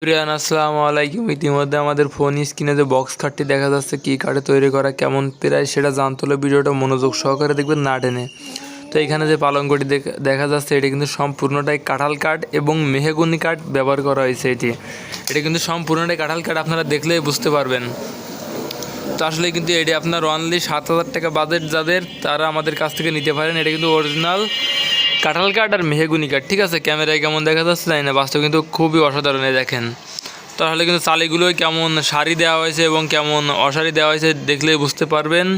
প্রিয়ান, আসসালামু আলাইকুম। ইতিমধ্যে আমাদের ফোন স্ক্রিনে যে বক্স কার্ডটি দেখা যাচ্ছে, কী কার্ডে তৈরি করা, কেমন প্রায় সেটা জানতে হলে ভিডিওটা মনোযোগ সহকারে দেখবেন না টেনে। তো এখানে যে পালঙ্কটি দেখ- দেখা যাচ্ছে, এটি কিন্তু সম্পূর্ণটাই কাঁঠাল কাঠ এবং মেহেগুনি কাঠ ব্যবহার করা হয়েছে এটি। এটা কিন্তু সম্পূর্ণটাই কাঁঠাল কাঠ, আপনারা দেখলেই বুঝতে পারবেন। তো আসলে কিন্তু এটি আপনার অনলি সাত হাজার টাকা বাজেট যাদের, তারা আমাদের কাছ থেকে নিতে পারেন। এটা কিন্তু অরিজিনাল কাঁঠাল কাঠ আর মেহেগুনি কাঠ, ঠিক আছে? ক্যামেরায় কেমন দেখা যাচ্ছে তাই না, বাস্তব কিন্তু খুবই অসাধারণ দেখেন। তাহলে কিন্তু চালিগুলোই কেমন শাড়ি দেওয়া হয়েছে এবং কেমন অশাড়ি দেওয়া হয়েছে দেখলেই বুঝতে পারবেন।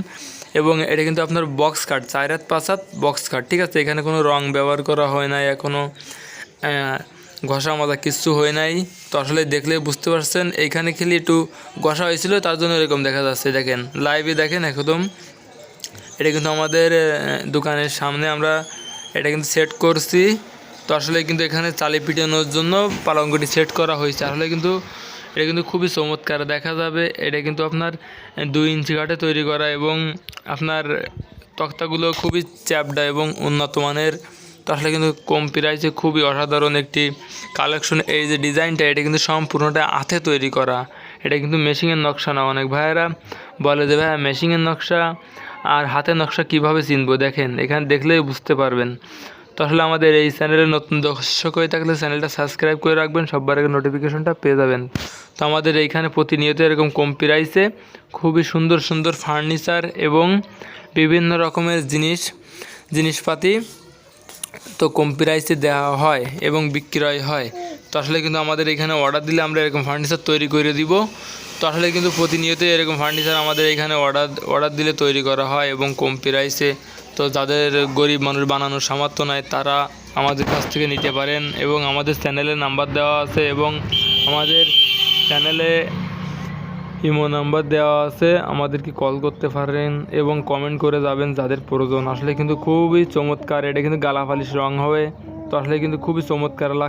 এবং এটা কিন্তু আপনার বক্স কাট চার হাত পাঁচ হাত বক্স কাট ঠিক আছে? এখানে কোনো রং ব্যবহার করা হয় নাই এখনও ঘষা মাজা কিচ্ছু হয় নাই। তো আসলে দেখলে বুঝতে পারছেন এইখানে খেলে একটু ঘষা হয়েছিল, তার জন্য এরকম দেখা যাচ্ছে, দেখেন। লাইভে দেখেন একদম। এটা কিন্তু আমাদের দোকানের সামনে আমরা এটা কিন্তু সেট করছি। তো আসলে কিন্তু এখানে চালি পিটানোর জন্য পালঙ্কটি সেট করা হয়েছে। আসলে কিন্তু এটা কিন্তু খুবই চমৎকার। দেখা যাবে এটা কিন্তু আপনার দুই ইঞ্চি কাঠে তৈরি করা এবং আপনার তক্তাগুলো খুবই চ্যাপডা এবং উন্নত মানের। তো আসলে কিন্তু কম প্রাইসে খুবই অসাধারণ একটি কালেকশন। এই যে ডিজাইনটা, এটা কিন্তু সম্পূর্ণটা হাতে তৈরি করা। এটা কিন্তু মেশিনের নকশা না অনেক ভাইয়েরা বলে যে, ভাইয়া মেশিনের নকশা আর হাতের নকশা কীভাবে চিনবো? দেখেন, এখানে দেখলেই বুঝতে পারবেন। তো আসলে আমাদের এই চ্যানেলে নতুন দর্শক হয়ে থাকলে চ্যানেলটা সাবস্ক্রাইব করে রাখবেন সবার আগে নোটিফিকেশনটা পেয়ে যাবেন। তো আমাদের এইখানে প্রতিনিয়ত এরকম কম প্রাইসে খুবই সুন্দর সুন্দর ফার্নিচার এবং বিভিন্ন রকমের জিনিস, জিনিসপাতি তো কম প্রাইসে দেওয়া হয় এবং বিক্রয় হয়। তো আসলে কিন্তু আমাদের এখানে অর্ডার দিলে আমরা এরকম ফার্নিচার তৈরি করে দিব। তো আসলে কিন্তু প্রতিনিয়ত এরকম ফার্নিচার আমাদের এখানে অর্ডার অর্ডার দিলে তৈরি করা হয় এবং কম প্রাইসে তো যাদের গরিব মানুষ বানানোর সামর্থ্য নাই, তারা আমাদের কাছ থেকে নিতে পারেন এবং আমাদের চ্যানেলে নাম্বার দেওয়া আছে এবং আমাদের চ্যানেলে ইমো নাম্বার দেওয়া আছে, আমাদেরকে কল করতে পারেন এবং কমেন্ট করে যাবেন যাদের প্রয়োজন। আসলে কিন্তু খুবই চমৎকার, এটা কিন্তু গালাফালিশ রং হবে। তো আসলে কিন্তু খুবই চমৎকার লাগছে।